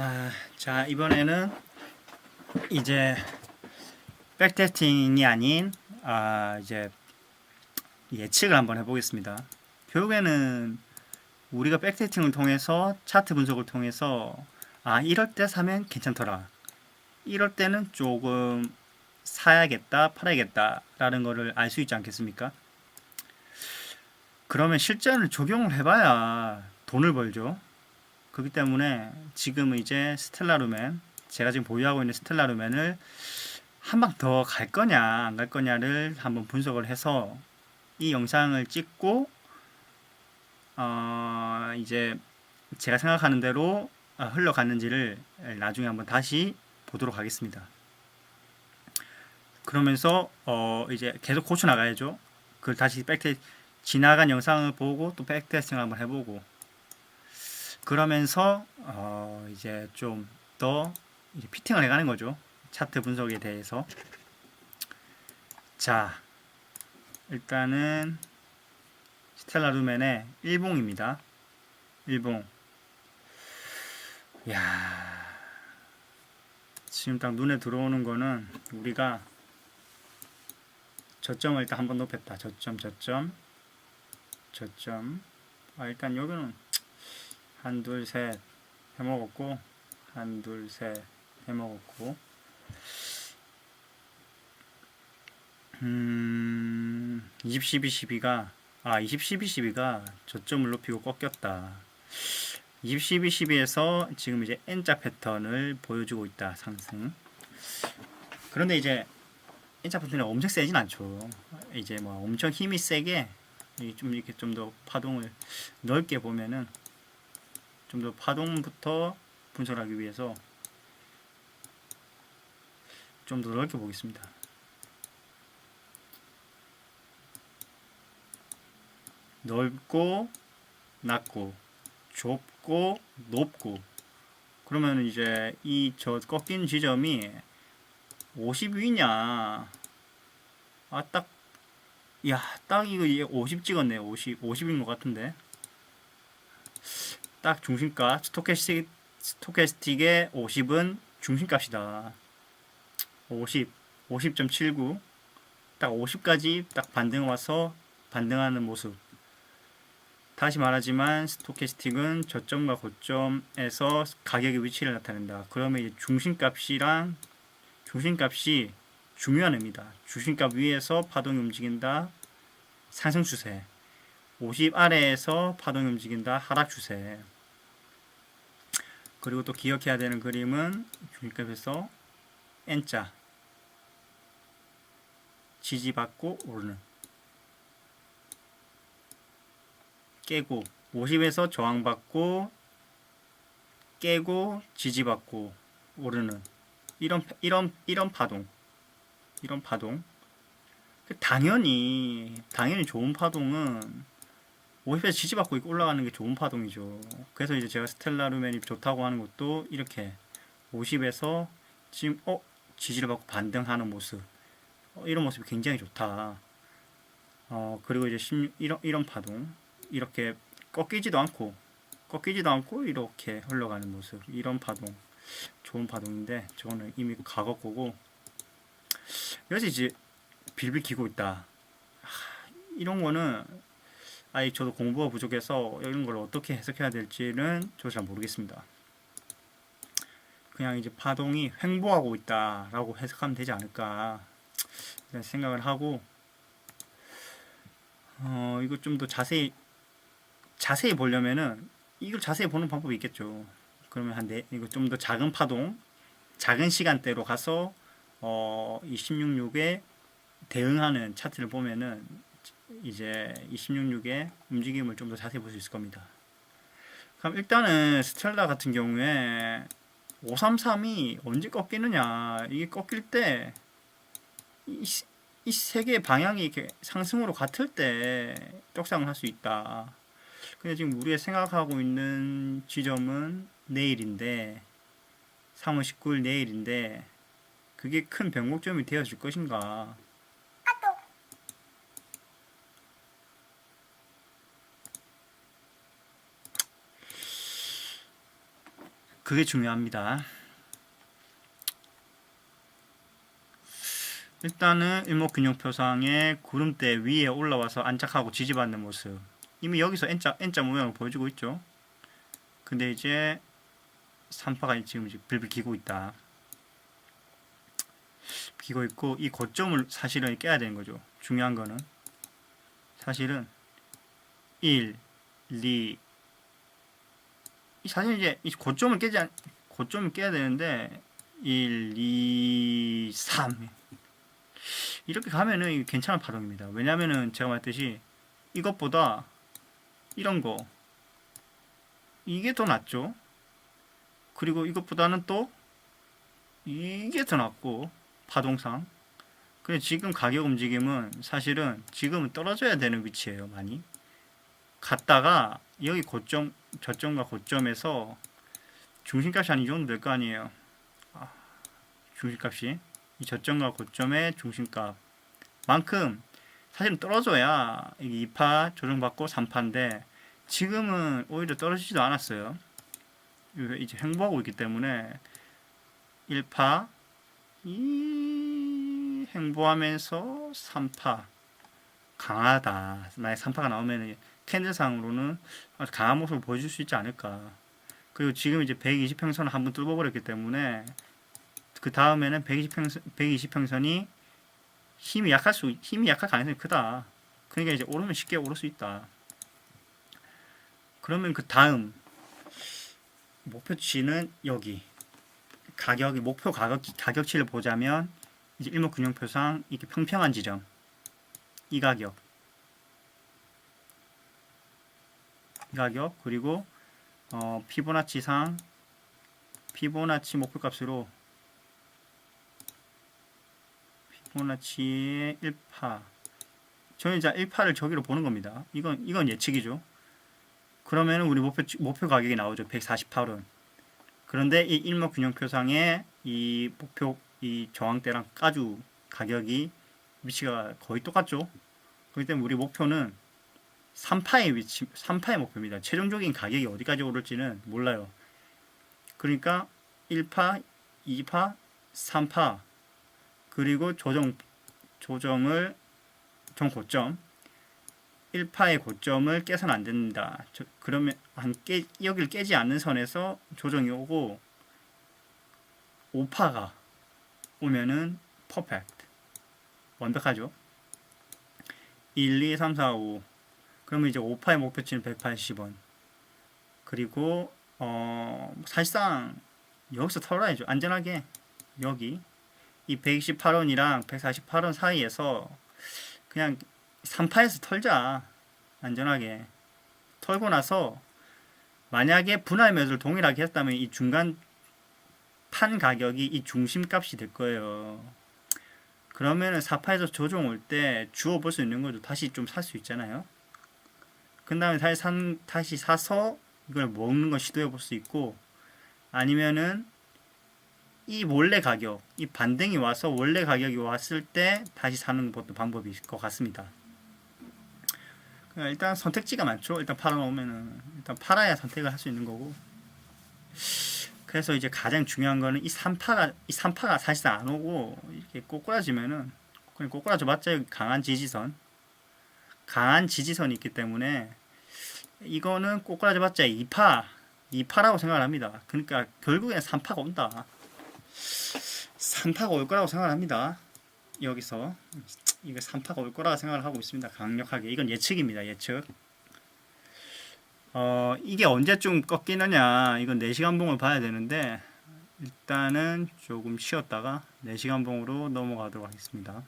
아, 자 이번에는 이제 백테스팅이 아닌 아 이제 예측을 한번 해보겠습니다. 결국에는 우리가 백테스팅을 통해서 차트 분석을 통해서 아 이럴 때 사면 괜찮더라. 이럴 때는 조금 사야겠다, 팔아야겠다라는 거를 알수 있지 않겠습니까? 그러면 실전을 적용을 해봐야 돈을 벌죠. 그렇기 때문에 지금은 이제 스텔라루멘 제가 지금 보유하고 있는 스텔라루멘을 한 방 더 갈 거냐 안 갈 거냐를 한번 분석을 해서 이 영상을 찍고 어 이제 제가 생각하는 대로 어, 흘러갔는지를 나중에 한번 다시 보도록 하겠습니다. 그러면서 어 이제 계속 고쳐 나가야죠. 그걸 다시 백테 지나간 영상을 보고 또 백테스팅 한번 해보고 그러면서 어 이제 좀 더 피팅을 해가는 거죠. 차트 분석에 대해서. 자, 일단은 스텔라 루멘의 일봉입니다. 일봉. 야 지금 딱 눈에 들어오는 거는 우리가 저점을 일단 한번 높였다. 저점, 저점, 저점. 아, 일단 여기는 한, 둘, 셋 해먹었고, 한, 둘, 셋 해먹었고, 음, 20, 12, 12가, 아, 20, 12, 12가 저점을 높이고 꺾였다. 20, 12, 12에서 지금 이제 N자 패턴을 보여주고 있다, 상승. 그런데 이제 N자 패턴이 엄청 세진 않죠. 이제 뭐 엄청 힘이 세게 이좀 이렇게 좀 더 파동을 넓게 보면은 좀 더 파동부터 분석하기 위해서 좀 더 넓게 보겠습니다. 넓고 낮고 좁고 높고 그러면 이제 이 저 꺾인 지점이 50위냐 아 딱 야, 딱 이거 얘50 찍었네. 50, 50인 것 같은데. 딱 중심값. 스토캐스틱, 스토캐스틱의 50은 중심값이다. 50, 50.79. 딱 50까지 딱 반등 와서 반등하는 모습. 다시 말하지만 스토캐스틱은 저점과 고점에서 가격의 위치를 나타낸다. 그러면 이제 중심값이랑 중심값이 중요한 의미다. 중심값 위에서 파동이 움직인다. 상승 추세. 50 아래에서 파동이 움직인다. 하락 추세. 그리고 또 기억해야 되는 그림은 중심값에서 N자. 지지받고 오르는. 깨고 50에서 저항받고 깨고 지지받고 오르는 이런 이런 이런 파동. 이런 파동. 그 당연히 당연히 좋은 파동은 50에서 지지받고 올라가는 게 좋은 파동이죠. 그래서 이제 제가 스텔라루멘이 좋다고 하는 것도 이렇게 50에서 지금 어 지지를 받고 반등하는 모습 어, 이런 모습이 굉장히 좋다. 어 그리고 이제 16, 이런 이런 파동 이렇게 꺾이지도 않고 꺾이지도 않고 이렇게 흘러가는 모습 이런 파동 좋은 파동인데 저거는 이미 과거 거고 여기서 이제 빌빌 기고 있다. 하, 이런 거는 아예 저도 공부가 부족해서 이런 걸 어떻게 해석해야 될지는 저도 잘 모르겠습니다. 그냥 이제 파동이 횡보하고 있다라고 해석하면 되지 않을까 생각을 하고 어 이거 좀 더 자세히 자세히 보려면은 이걸 자세히 보는 방법이 있겠죠. 그러면 한 네, 이거 좀 더 작은 파동, 작은 시간대로 가서 어, 이 1666에 대응하는 차트를 보면은 이제 이 1666의 움직임을 좀 더 자세히 볼 수 있을 겁니다. 그럼 일단은 스텔라 같은 경우에 533이 언제 꺾이느냐 이게 꺾일 때 이 세 개의 방향이 이렇게 상승으로 같을 때 떡상을 할 수 있다. 근데 지금 우리가 생각하고 있는 지점은 내일인데 3월 19일 내일인데 그게 큰 변곡점이 되어질 것인가? 그게 중요합니다. 일단은 일목균형표상의 구름대 위에 올라와서 안착하고 지지받는 모습. 이미 여기서 N자, N자 모양을 보여주고 있죠. 근데 이제 산파가 지금 빌빌 기고 있다. 기고 있고 이 고점을 사실은 깨야 되는 거죠. 중요한 거는 사실은 1, 2 사실 이제 이 고점을 깨지 않, 고점을 깨야 되는데 1, 2, 3 이렇게 가면은 괜찮은 파동입니다. 왜냐면은 제가 말했듯이 이것보다 이런 거 이게 더 낫죠. 그리고 이것보다는 또 이게 더 낫고 파동상. 근데 지금 가격 움직임은 사실은 지금은 떨어져야 되는 위치예요, 많이. 갔다가 여기 고점, 저점과 고점에서 중심값이 한 이 정도 될 거 아니에요. 아, 중심값이 이 저점과 고점의 중심값만큼 사실은 떨어져야 이게 2파 조정받고 3파인데 지금은 오히려 떨어지지도 않았어요. 이제 횡보하고 있기 때문에 1파 이 횡보하면서 3파 강하다. 만약 3파가 나오면 캔들상으로는 강한 모습을 보여줄 수 있지 않을까. 그리고 지금 이제 120평선을 한번 뚫어버렸기 때문에 그 다음에는 120평선, 120평선이 힘이 약할 수, 힘이 약할 가능성이 크다. 그러니까 이제 오르면 쉽게 오를 수 있다. 그러면 그 다음 목표치는 여기 가격이 목표 가격 가격치를 보자면 이제 일목균형표상 이렇게 평평한 지점 이 가격 이 가격 그리고 어, 피보나치상 피보나치 목표값으로 피보나치의 1파 저는 이제 1파를 저기로 보는 겁니다. 이건 이건 예측이죠. 그러면 우리 목표 목표 가격이 나오죠. 148원. 그런데 이 일목 균형표상의 이 목표 이 저항대랑 아주 가격이 위치가 거의 똑같죠. 그렇기 때문에 우리 목표는 3파의 위치, 3파의 목표입니다. 최종적인 가격이 어디까지 오를지는 몰라요. 그러니까 1파, 2파, 3파 그리고 조정 조정을 정 고점 1파의 고점을 깨서는 안 된다. 저, 그러면 한 깨, 여기를 깨지 않는 선에서 조정이 오고 5파가 오면은 퍼펙트 완벽하죠. 1, 2, 3, 4, 5 그러면 이제 5파의 목표치는 180원 그리고 어 사실상 여기서 털어야죠. 안전하게 여기 이 128원이랑 148원 사이에서 그냥 3파에서 털자. 안전하게. 털고 나서 만약에 분할 매수를 동일하게 했다면 이 중간 판 가격이 이 중심값이 될 거예요. 그러면은 4파에서 조정 올 때 주워 볼 수 있는 거죠. 다시 좀 살 수 있잖아요. 그 다음에 다시 산, 다시 사서 이걸 먹는 거 시도해 볼 수 있고 아니면은 이 원래 가격, 이 반등이 와서 원래 가격이 왔을 때 다시 사는 것도 방법일 것 같습니다. 그러니까 일단 선택지가 많죠. 일단 팔아놓으면은 일단 팔아야 선택을 할 수 있는 거고. 그래서 이제 가장 중요한 거는 이 3파가 이 3파가 사실상 안 오고 이렇게 꼬꾸라지면은 꼬꾸라져 봤자 강한 지지선 강한 지지선이 있기 때문에 이거는 꼬꾸라져 봤자 2파 2파라고 생각을 합니다. 그러니까 결국엔 3파가 온다. 3파가 올 거라고 생각을 합니다. 여기서 이게 3파가 올 거라고 생각을 하고 있습니다. 강력하게. 이건 예측입니다. 예측. 어, 이게 언제쯤 꺾이느냐. 이건 4시간 봉을 봐야 되는데 일단은 조금 쉬었다가 4시간 봉으로 넘어가도록 하겠습니다.